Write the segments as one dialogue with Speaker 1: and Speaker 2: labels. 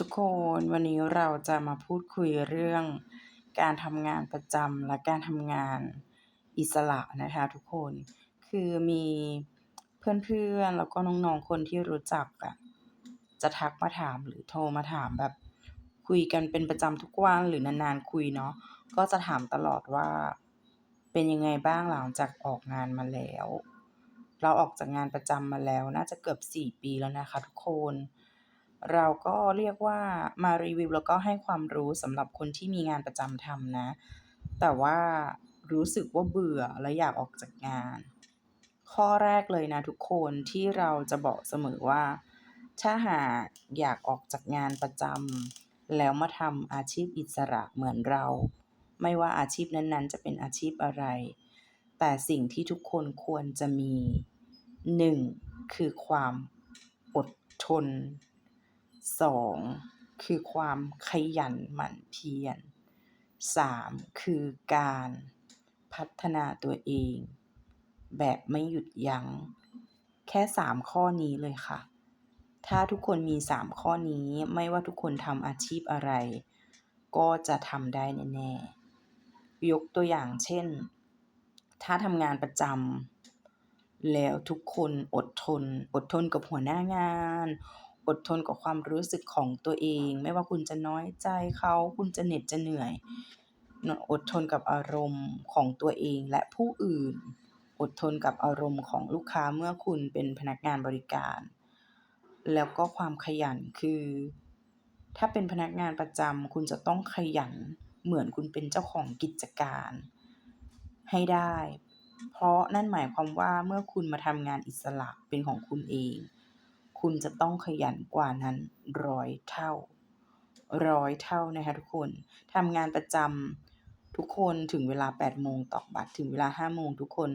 Speaker 1: ทุกคนวันนี้เราจะมาพูดคุยเรื่องการทำงานประจำและการทำงานอิสระนะคะ ทุกคนคือมีเพื่อนๆแล้วก็น้องๆคนที่รู้จักอะจะทักมาถามหรือโทรมาถามแบบคุยกันเป็นประจำทุกวันหรือนานๆคุยเนาะก็จะถามตลอดว่าเป็นยังไงบ้างหลังจากออกงานมาแล้ว เราออกจากงานประจำมาแล้วน่าจะเกือบ4ปีแล้วนะคะ ทุกคน เราก็เรียกว่ามารีวิวแล้วก็ให้ความรู้สำหรับคนที่มีงานประจำทำนะ แต่ว่ารู้สึกว่าเบื่อและอยากออกจากงาน ข้อแรกเลยนะทุกคนที่เราจะบอกเสมอว่า ถ้าหากอยากออกจากงานประจำแล้วมาทำอาชีพอิสระเหมือนเรา ไม่ว่าอาชีพนั้นๆ จะเป็นอาชีพอะไร แต่สิ่งที่ทุกคนควรจะมีหนึ่งคือความอดทน สองคือความขยันหมั่นเพียรสามคือการพัฒนาตัวเอง แบบไม่หยุดยัง้ง แค่สามข้อนี้เลยค่ะ ถ้าทุกคนมีสามข้อนี้ไม่ว่าทุกคนทำอาชีพอะไร ก็จะทำได้แน่ๆยกตัวอย่างเช่น ถ้าทำงานประจำแล้วทุกคนอดทน อดทนกับหัวหน้างาน อดทนกับความรู้สึกของตัวเอง ไม่ว่าคุณจะน้อยใจเขาคุณจะเหน็ดจะเหนื่อย อดทนกับอารมณ์ของตัวเองและผู้อื่น อดทนกับอารมณ์ของลูกค้าเมื่อคุณเป็นพนักงานบริการ แล้วก็ความขยันคือ ถ้าเป็นพนักงานประจำคุณจะต้องขยันเหมือนคุณเป็นเจ้าของกิจการ ให้ได้ เพราะนั่นหมายความว่าเมื่อคุณมาทำงานอิสระเป็นของคุณเอง คุณจะต้องขยันกว่านั้นร้อยเท่าร้อยเท่านะคะทุกคนทำงานประจำทุกคนถึงเวลา8โมงตอกบัตรถึงเวลา5โมงทุกคน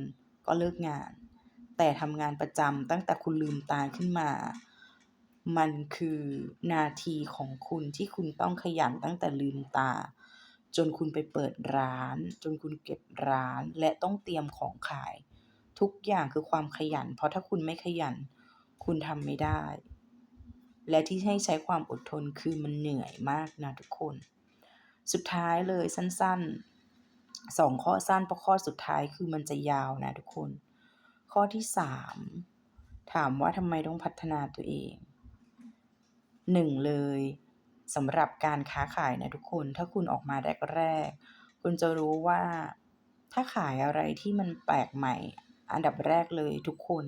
Speaker 1: ก็เลิกงาน แต่ทำงานประจำตั้งแต่คุณลืมตาขึ้นมา มันคือนาทีของคุณที่คุณต้องขยันตั้งแต่ลืมตา จนคุณไปเปิดร้าน จนคุณเก็บร้านและต้องเตรียมของขาย ทุกอย่างคือความขยัน เพราะถ้าคุณไม่ขยัน คุณทำไม่ได้ และที่ให้ใช้ความอดทนคือมันเหนื่อยมากนะทุกคน สุดท้ายเลยสั้นๆสองข้อสั้นเพราะข้อสุดท้ายคือมันจะยาวนะทุกคน ข้อที่สามถามว่าทำไมต้องพัฒนาตัวเองหนึ่งเลยสำหรับการค้าขายนะทุกคน ถ้าคุณออกมาแรกๆคุณจะรู้ว่าถ้าขายอะไรที่มันแปลกใหม่ อันดับแรกเลยทุกคน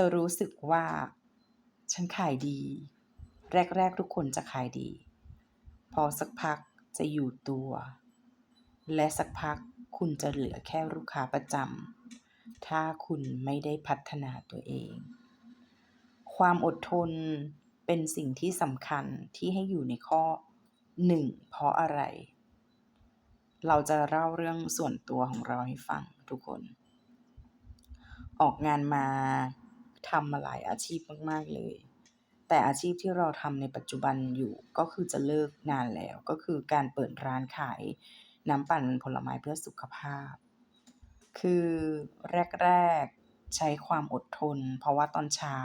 Speaker 1: จะรู้สึกว่า ฉันขายดี แรก ๆ ทุกคนจะขายดี พอสักพักจะอยู่ตัว และสักพักคุณจะเหลือแค่ลูกค้าประจำถ้าคุณไม่ได้พัฒนาตัวเอง ความอดทนเป็นสิ่งที่สำคัญที่ให้อยู่ในข้อ 1 เพราะอะไร เราจะเล่าเรื่องส่วนตัวของเราให้ฟังทุกคน ออกงานมา ทำมาหลายอาชีพมาก ๆ เลย แต่อาชีพที่เราทำในปัจจุบันอยู่ก็คือจะเลิกนานแล้ว ก็คือการเปิดร้านขายน้ำปั่นผลไม้เพื่อสุขภาพ คือแรก ๆ ใช้ความอดทน เพราะว่าตอนเช้า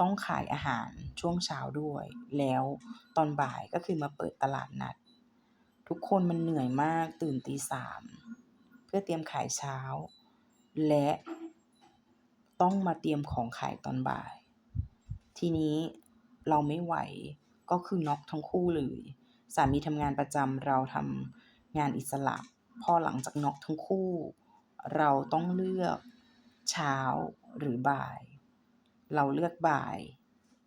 Speaker 1: ต้องขายอาหารช่วงเช้าด้วย แล้วตอนบ่ายก็คือมาเปิดตลาดนัด ทุกคนมันเหนื่อยมากตื่นตีสามเพื่อเตรียมขายเช้า และ ต้องมาเตรียมของขายตอนบ่าย ทีนี้เราไม่ไหวก็คือน็อกทั้งคู่เลย สามีทำงานประจำเราทำงานอิสระ พอหลังจากน็อกทั้งคู่ เราต้องเลือกเช้าหรือบ่าย เราเลือกบ่าย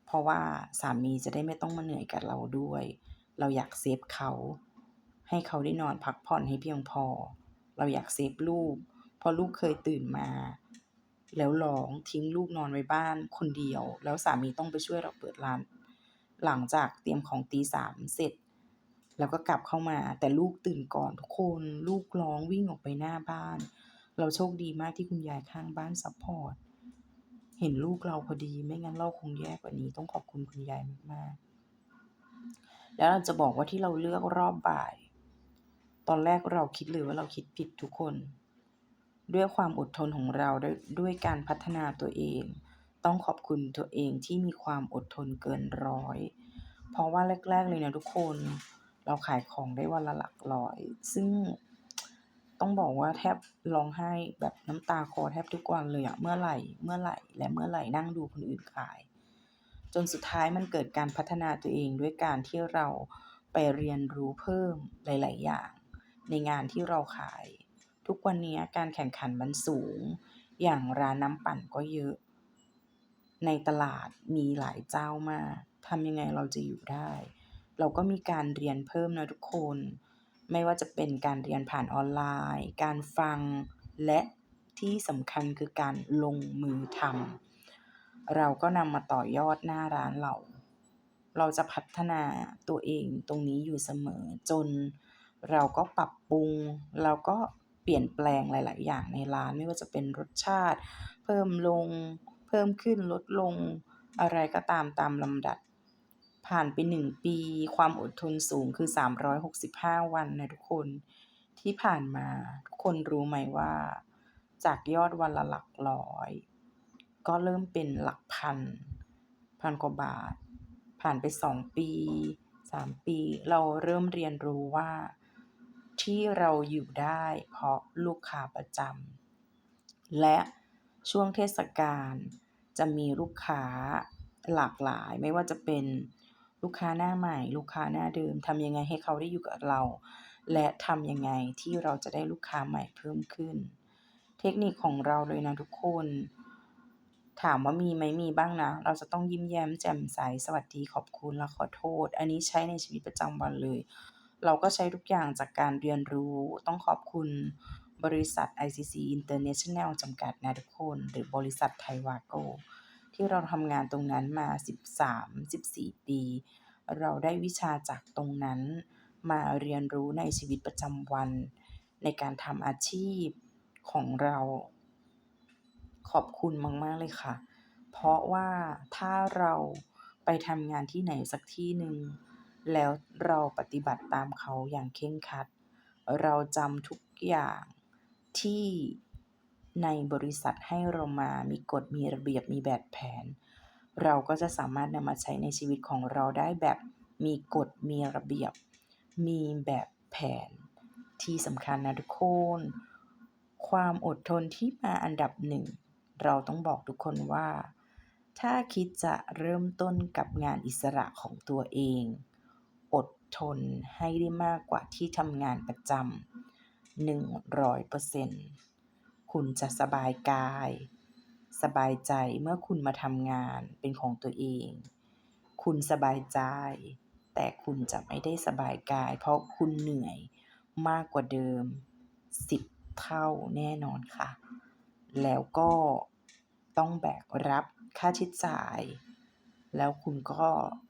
Speaker 1: เพราะว่าสามีจะได้ไม่ต้องมาเหนื่อยกับเราด้วย เราอยากเซฟเขา ให้เขาได้นอนพักผ่อนให้เพียงพอ เราอยากเซฟลูกเพราะลูกเคยตื่นมา แล้วร้องทิ้งลูกนอนไว้บ้านคนเดียว แล้วสามีต้องไปช่วยเราเปิดร้าน หลังจากเตรียมของตีสามเสร็จ แล้วก็กลับเข้ามาแต่ลูกตื่นก่อนทุกคนลูกร้องวิ่งออกไปหน้าบ้าน เราโชคดีมากที่คุณยายข้างบ้านซัพพอร์ตเห็นลูกเราพอดีไม่งั้นเราคงแย่กว่านี้ต้องขอบคุณคุณยายมากๆแล้วเราจะบอกว่าที่เราเลือกรอบบ่าย ตอนแรกเราคิดเลยว่าเราคิดผิดทุกคน ด้วยความอดทนของเราด้วยการพัฒนาตัวเอง ต้องขอบคุณตัวเองที่มีความอดทนเกินร้อย เพราะว่าแรก ๆ เลยนะทุกคน เราขายของได้วันละหลักร้อย ซึ่งต้องบอกว่าแทบร้องไห้แบบน้ำตาคลอแทบทุกวันเลยอะเมื่อไหร่เมื่อไหร่และเมื่อไหร่นั่งดูคนอื่นขาย จนสุดท้ายมันเกิดการพัฒนาตัวเองด้วยการที่เราไปเรียนรู้เพิ่มหลาย ๆ อย่าง ในงานที่เราขาย ทุกวันนี้การแข่งขันมันสูง อย่างร้านน้ำปั่นก็เยอะ ในตลาดมีหลายเจ้ามากทำยังไงเราจะอยู่ได้ เราก็มีการเรียนเพิ่มนะทุกคน ไม่ว่าจะเป็นการเรียนผ่านออนไลน์ การฟังและที่สำคัญคือการลงมือทำเราก็นำมาต่อยอดหน้าร้านเรา เราจะพัฒนาตัวเองตรงนี้อยู่เสมอจน เราก็ปรับปรุง เราก็ เปลี่ยนแปลงหลาย ๆ อย่างในร้านไม่ว่าจะเป็นรสชาติ เพิ่มลง เพิ่มขึ้นลดลงอะไรก็ตามตามลำดับ ผ่านไป 1 ปี ความอดทนสูงคือ 365 วันนะทุกคน ที่ผ่านมาทุกคนรู้ไหมว่า จากยอดวันละหลักร้อย ก็เริ่มเป็นหลักพัน พันกว่าบาท ผ่านไป 2 ปี 3 ปี เราเริ่มเรียนรู้ว่า ที่เราอยู่ได้เพราะลูกค้าประจำและช่วงเทศกาลจะมีลูกค้าหลากหลาย ไม่ว่าจะเป็นลูกค้าหน้าใหม่ ลูกค้าหน้าเดิมทำยังไงให้เขาได้อยู่กับเรา และทำยังไงที่เราจะได้ลูกค้าใหม่เพิ่มขึ้น เทคนิคของเราเลยนะทุกคน ถามว่ามีไหมมีบ้างนะ เราจะต้องยิ้มแย้มแจ่มใสสวัสดีขอบคุณและขอโทษ อันนี้ใช้ในชีวิตประจำวันเลย เราก็ใช้ทุกอย่างจากการเรียนรู้ ต้องขอบคุณบริษัท ICC International จำกัดนะทุกคน หรือบริษัทไทยวาโก ที่เราทำงานตรงนั้นมา 13-14 ปี เราได้วิชาจากตรงนั้น มาเรียนรู้ในชีวิตประจำวัน ในการทำอาชีพของเรา ขอบคุณมาก ๆ เลยค่ะ เพราะว่าถ้าเราไปทำงานที่ไหนสักที่หนึ่ง แล้วเราปฏิบัติตามเขาอย่างเคร่งครัด เราจำทุกอย่างที่ในบริษัทให้เรามามีกฎมีระเบียบมีแบบแผน เราก็จะสามารถนำมาใช้ในชีวิตของเราได้แบบมีกฎมีระเบียบ มีแบบแผน ที่สำคัญนะทุกคน ความอดทนที่มาอันดับหนึ่ง เราต้องบอกทุกคนว่า ถ้าคิดจะเริ่มต้นกับงานอิสระของตัวเอง ทนให้ได้มากกว่าที่ทำงานประจำ100%คุณจะสบายกาย สบายใจเมื่อคุณมาทำงานเป็นของตัวเอง คุณสบายใจ แต่คุณจะไม่ได้สบายกาย เพราะคุณเหนื่อยมากกว่าเดิม 10 เท่าแน่นอนค่ะ แล้วก็ต้องแบกรับค่าใช้จ่าย แล้วคุณก็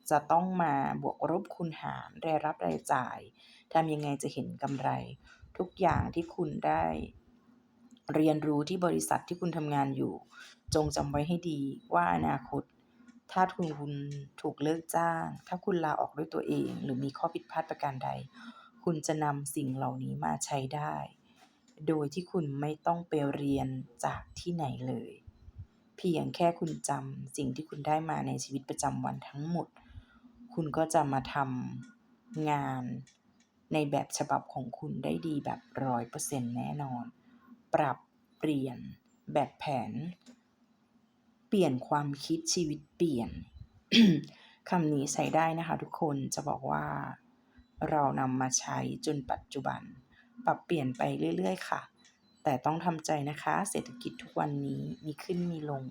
Speaker 1: จะต้องมาบวกลบคูณหารรายรับรายจ่ายทำยังไงจะเห็นกำไร ทุกอย่างที่คุณได้ เรียนรู้ที่บริษัทที่คุณทำงานอยู่ จงจำไว้ให้ดีว่าอนาคต ถ้าคุณถูกเลิกจ้าง ถ้าคุณลาออกด้วยตัวเอง หรือมีข้อผิดพลาดประการใด คุณจะนำสิ่งเหล่านี้มาใช้ได้ โดยที่คุณไม่ต้องไปเรียนจากที่ไหนเลย เพียงแค่คุณจำสิ่งที่คุณได้มาในชีวิตประจำวันทั้งหมด คุณก็จะมาทำงานในแบบฉบับของคุณได้ดีแบบ100%แน่นอน ปรับเปลี่ยนแบบแผน เปลี่ยนความคิดชีวิตเปลี่ยนคำนี้ใช้ได้นะคะทุกคนจะบอกว่า เรานำมาใช้จนปัจจุบัน ปรับเปลี่ยนไปเรื่อย ๆ ค่ะ แต่ต้องทำใจนะคะ เศรษฐกิจทุกวันนี้มีขึ้นมีลง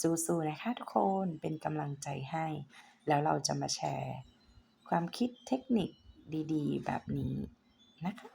Speaker 1: สู้ๆนะคะทุกคนเป็นกำลังใจให้ แล้วเราจะมาแชร์ ความคิดเทคนิคดีๆ แบบนี้นะคะ